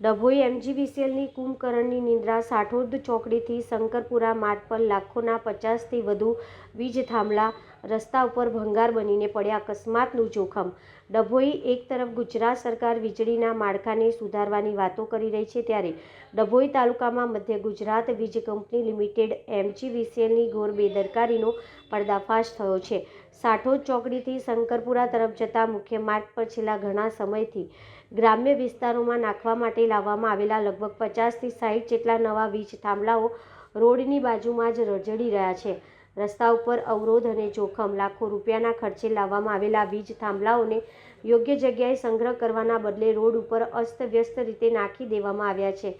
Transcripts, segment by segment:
ડભોઈ એમજીવીસીએલની કુંભકર્ણની નિંદ્રા સાઠોદ ચોકડીથી શંકરપુરા માર્ગ પર લાખોના પચાસથી વધુ વીજ થાંભલા રસ્તા ઉપર ભંગાર બનીને પડ્યા અકસ્માતનું જોખમ. ડભોઈ એક તરફ ગુજરાત સરકાર વીજળીના માળખાને સુધારવાની વાતો કરી રહી છે ત્યારે ડભોઈ તાલુકામાં મધ્ય ગુજરાત વીજ કંપની લિમિટેડ એમજીવીસીએલની ઘોર બેદરકારીનો પર્દાફાશ થયો છે. સાઠોદ ચોકડીથી શંકરપુરા તરફ જતા મુખ્ય માર્ગ પર છેલ્લા ઘણા સમયથી ગ્રામ્ય વિસ્તારોમાં નાખવા માટે લાવવામાં આવેલા લગભગ પચાસથી સાઠ જેટલા નવા વીજ થાંભલાઓ રોડની બાજુમાં જ રજડી રહ્યા છે. રસ્તા ઉપર અવરોધ અને જોખમ લાખો રૂપિયાના ખર્ચે લાવવામાં આવેલા વીજ થાંભલાઓને યોગ્ય જગ્યાએ સંગ્રહ કરવાના બદલે રોડ ઉપર અસ્તવ્યસ્ત રીતે નાખી દેવામાં આવ્યા છે.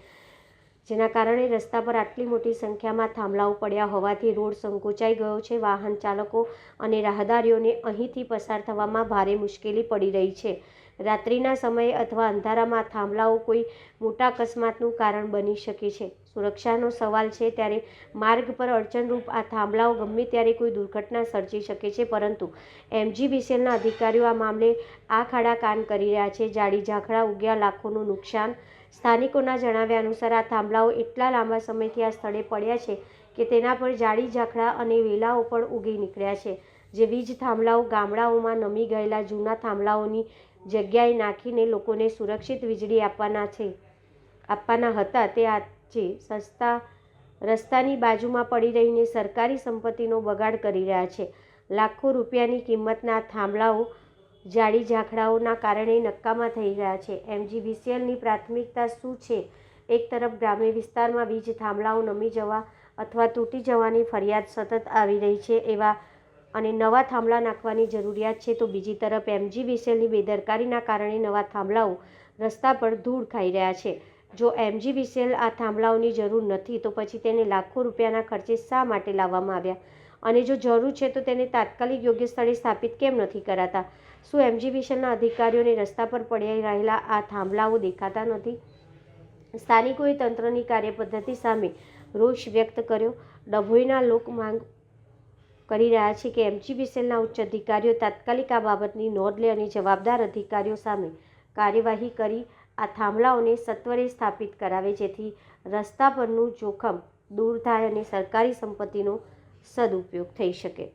જેના કારણે રસ્તા પર આટલી મોટી સંખ્યામાં થાંભલાઓ પડ્યા હોવાથી રોડ સંકોચાઈ ગયો છે. વાહન ચાલકો અને રાહદારીઓને અહીંથી પસાર થવામાં ભારે મુશ્કેલી પડી રહી છે. રાત્રિના સમયે અથવા અંધારામાં થાંભલાઓ કોઈ મોટા અકસ્માતનું કારણ બની શકે છે. સુરક્ષાનો સવાલ છે ત્યારે માર્ગ પર અડચણરૂપ આ થાંભલાઓ ગમે ત્યારે કોઈ દુર્ઘટના સર્જી શકે છે, પરંતુ એમજીબીસીએલના અધિકારીઓ આ મામલે આ ખાડા કાન કરી રહ્યા છે. જાડી ઝાંખડા ઉગ્યા, લાખોનું નુકસાન સ્થાનિકોના જણાવ્યા અનુસાર આ થાંભલાઓ એટલા લાંબા સમયથી આ સ્થળે પડ્યા છે કે તેના પર જાડી ઝાખડા અને વેલાઓ પણ ઉગી નીકળ્યા છે. જે વીજ થાંભલાઓ ગામડાઓમાં નમી ગયેલા જૂના થાંભલાઓની જગ્યાએ નાખીને લોકોને સુરક્ષિત વીજળી આપવાના છે, આપવાના હતા. તે આજે સસ્તા રસ્તાની બાજુમાં પડી રહીને સરકારી સંપત્તિનો બગાડ કરી રહ્યા છે. લાખો રૂપિયાની કિંમતના થાંભલાઓ જાડી ઝાંખરાઓના કારણે નક્કામાં થઈ રહ્યા છે. એમજીવીસીએલની પ્રાથમિકતા શું છે? એક તરફ ગ્રામ્ય વિસ્તારમાં વીજ થાંભલાઓ નમી જવા અથવા તૂટી જવાની ફરિયાદ સતત આવી રહી છે એવા અને નવા થાંભલા નાખવાની જરૂરિયાત છે, તો બીજી તરફ એમજીવીસીએલની બેદરકારીના કારણે નવા થાંભલાઓ રસ્તા પર ધૂળ ખાઈ રહ્યા છે. જો એમજીવીસીએલ આ થાંભલાઓની જરૂર નથી, તો પછી તેને લાખો રૂપિયાના ખર્ચે શા માટે લાવવામાં આવ્યા? અને જો જરૂર છે તો તેને તાત્કાલિક યોગ્ય સ્થળે સ્થાપિત કેમ નથી કરાતા? શું એમજીબીશનના અધિકારીઓને રસ્તા પર પડી રહેલા આ થાંભલાઓ દેખાતા નથી? સ્થાનિકોએ તંત્રની કાર્યપદ્ધતિ સામે રોષ વ્યક્ત કર્યો. ડભોઈના લોક માંગ કરી રહ્યા છે કે એમજીવીસીએલના ઉચ્ચ અધિકારીઓ તાત્કાલિક આ બાબતની નોંધ લે અને જવાબદાર અધિકારીઓ સામે કાર્યવાહી કરી આ થાંભલાઓને સત્વરે સ્થાપિત કરાવે, જેથી રસ્તા પરનું જોખમ દૂર થાય અને સરકારી સંપત્તિનો સદુપયોગ થઈ શકે.